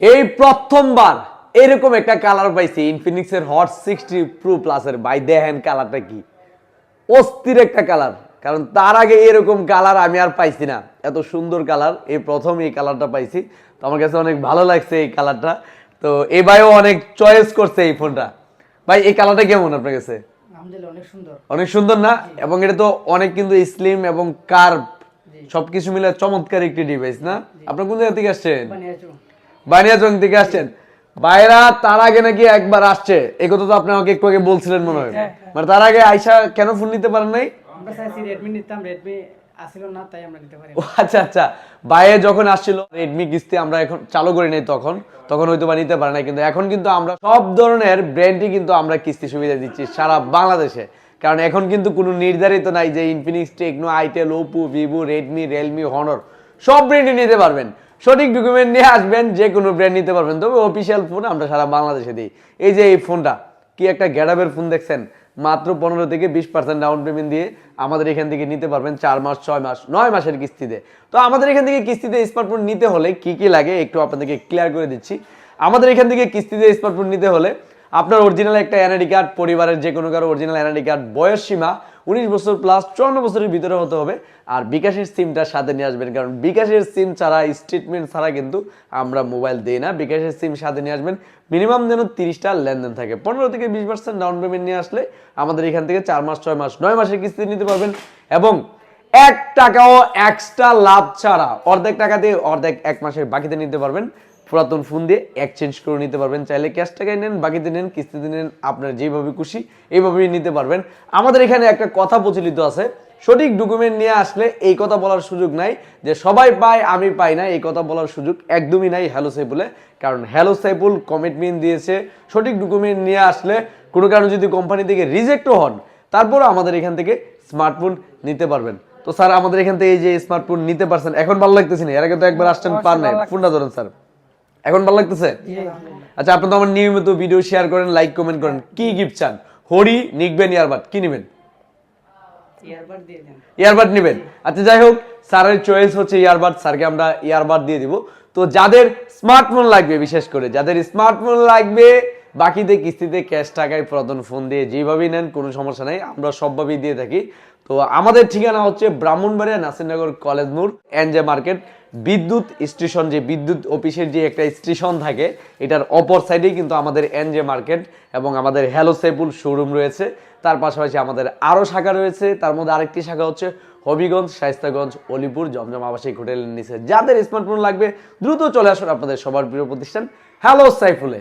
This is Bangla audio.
এই প্রথমবার এরকম একটা কালার পাইছি ইনফিনিক্সের হট সিক্সটি প্রো প্লাসের ভাই দেখেন কালারটা কি? অস্থির একটা কালার কারণ তার আগে এরকম কালার আমি আর পাইছি না। এত সুন্দর কালার এই প্রথম এই কালারটা পাইছি। তো আমার কাছে অনেক ভালো লাগছে এই কালারটা তো ভাইও অনেক চয়েস করছে এই ফোনটা ভাই এই কালারটা কেমন আপনার কাছে? অনেক সুন্দর। অনেক সুন্দর না? এবং এটা তো অনেক কিন্তু স্লিম এবং কার্ভ সবকিছু মিলে চমৎকার একটি ডিভাইস না? আপনার কোন জায়গা থেকে আসছেন? বানিয়াচং থেকে আসছেন। বাইরা তার আগে নাকি একবার আসছে। এই কথা তো আপনি আমাকে একটু আগে বলছিলেন মনে হয়। মানে তার আগে আইসা কেন ফোন নিতে পারেন নাই? আমরা চাইছি রেডমি নিতাম রেডমি আসিল না তাই আমরা নিতে পারি আচ্ছা আচ্ছা। বাইরে যখন আসছিল রেডমি কিস্তি আমরা এখন চালু করি নাই তখন। তখন হয়তো বা নিতে পারে না কিন্তু এখন কিন্তু আমরা সব ধরনের ব্র্যান্ডই কিন্তু আমরা কিস্তি সুবিধা দিচ্ছি সারা বাংলাদেশে। কারণ এখন কিন্তু কোনো নির্ধারিত নাই যে Infinix Tecno itel Oppo Vivo Redmi Realme Honor সব ব্র্যান্ডই নিতে পারবেন। সঠিক ডকুমেন্ট নিয়ে আসবেন, যে কোনো ব্র্যান্ড নিতে পারবেন। তবে অফিসিয়াল ফোন আমরা সারা বাংলাদেশে দিই। এই যে এই ফোনটা কি একটা গ্যাডাবের ফোন দেখছেন? মাত্র পনেরো থেকে বিশ পার্সেন্ট ডাউন পেমেন্ট দিয়ে আমাদের এখান থেকে নিতে পারবেন চার মাস, ছয় মাস, নয় মাসের কিস্তিতে। তো আমাদের এখান থেকে কিস্তিতে স্মার্টফোন নিতে হলে কি কি লাগে একটু আপনাদেরকে ক্লিয়ার করে দিচ্ছি। আমাদের এখান থেকে কিস্তিতে স্মার্টফোন নিতে হলে আপনার অরিজিনাল একটা এনআইডি কার্ড পরিবারের যে কোনো কারও অরিজিনাল এনআইডি কার্ড বয়স সীমা উনিশ বছর প্লাস চুয়ান্ন বছরের ভিতরে হতে হবে। আর বিকাশের সিমটা সাথে নিয়ে আসবেন, কারণ বিকাশের সিম ছাড়া স্টেটমেন্ট ছাড়া কিন্তু আমরা মোবাইল দিই না। বিকাশের সিম সাথে নিয়ে আসবেন মিনিমাম যেন তিরিশটা লেনদেন থাকে। পনেরো থেকে বিশ পার্সেন্ট ডাউন পেমেন্ট নিয়ে আসলে আমাদের এখান থেকে চার মাস, ছয় মাস, নয় মাসের কিস্তি নিতে পারবেন। এবং এক টাকাও এক্সট্রা লাভ ছাড়া অর্ধেক টাকা দিয়ে অর্ধেক এক মাসের বাকিতে নিতে পারবেন। পুরাতন ফোন দিয়ে এক্সচেঞ্জ করে নিতে পারবেন। চাইলে ক্যাশ টাকায় নেন বাকিতে নেন কিস্তিতে নেন আপনার যেভাবে খুশি এইভাবেই নিতে পারবেন। আমাদের এখানে একটা কথা প্রচলিত আছে সঠিক ডকুমেন্ট নিয়ে আসলে এই কথা বলার সুযোগ নাই যে সবাই পায় আমি পাই না এই কথা বলার সুযোগ একদমই নাই হ্যালো সাইফুলে কারণ হ্যালো সাইফুল কমিটমেন্ট দিয়েছে সঠিক ডকুমেন্ট নিয়ে আসলে কোনো কারণে যদি কোম্পানি থেকে রিজেক্টও হন তারপরও আমাদের এখান থেকে স্মার্টফোন নিতে পারবেন। তো স্যার আমাদের এখান থেকে এই যে স্মার্টফোন নিতে পারছেন এখন ভালো লাগতেছে না এর আগে তো একবার আসছেন পার নাই ফোনটা ধরেন স্যার। এখন ভালো লাগতেছে? আচ্ছা আপনি তো আমার নিয়মিত ভিডিও শেয়ার করেন লাইক কমেন্ট করেন। কি গিফট চান? হরি নিকবেন ইয়ারবাদ কি নেবেন? ইয়ারবাদ নেবেন। আচ্ছা যাই হোক স্যারের চয়েস হচ্ছে ইয়ারবাদ স্যারকে আমরা ইয়ারবাদ দিয়ে দিব। তো যাদের স্মার্টফোন লাগবে বিশেষ করে যাদের স্মার্টফোন লাগবে বাকিতে কিস্তিতে ক্যাশ টাকায় পুরাতন ফোন দিয়ে যেভাবেই নেন, কোনো সমস্যা নাই, আমরা সবভাবেই দিয়ে থাকি। তো আমাদের ঠিকানা হচ্ছে ব্রাহ্মণবাড়িয়া নাসিরনগর কলেজ মোড়, এনজে মার্কেট, বিদ্যুৎ স্টেশন, যে বিদ্যুৎ অফিসের যে একটা স্টেশন থাকে, এটার অপর সাইডেই কিন্তু আমাদের এনজে মার্কেট এবং আমাদের হ্যালো সেপুল শোরুম রয়েছে। তার পাশাপাশি আমাদের আরও শাখা রয়েছে, তার মধ্যে আরেকটি শাখা হচ্ছে হবিগঞ্জ শাইস্তাগঞ্জ অলিপুর, জমজম আবাসিক হোটেলের নিচে যাদের স্মার্টফোন লাগবে, দ্রুত চলে আসুন আপনাদের সবার প্রিয় প্রতিষ্ঠান হ্যালো সাইফুলে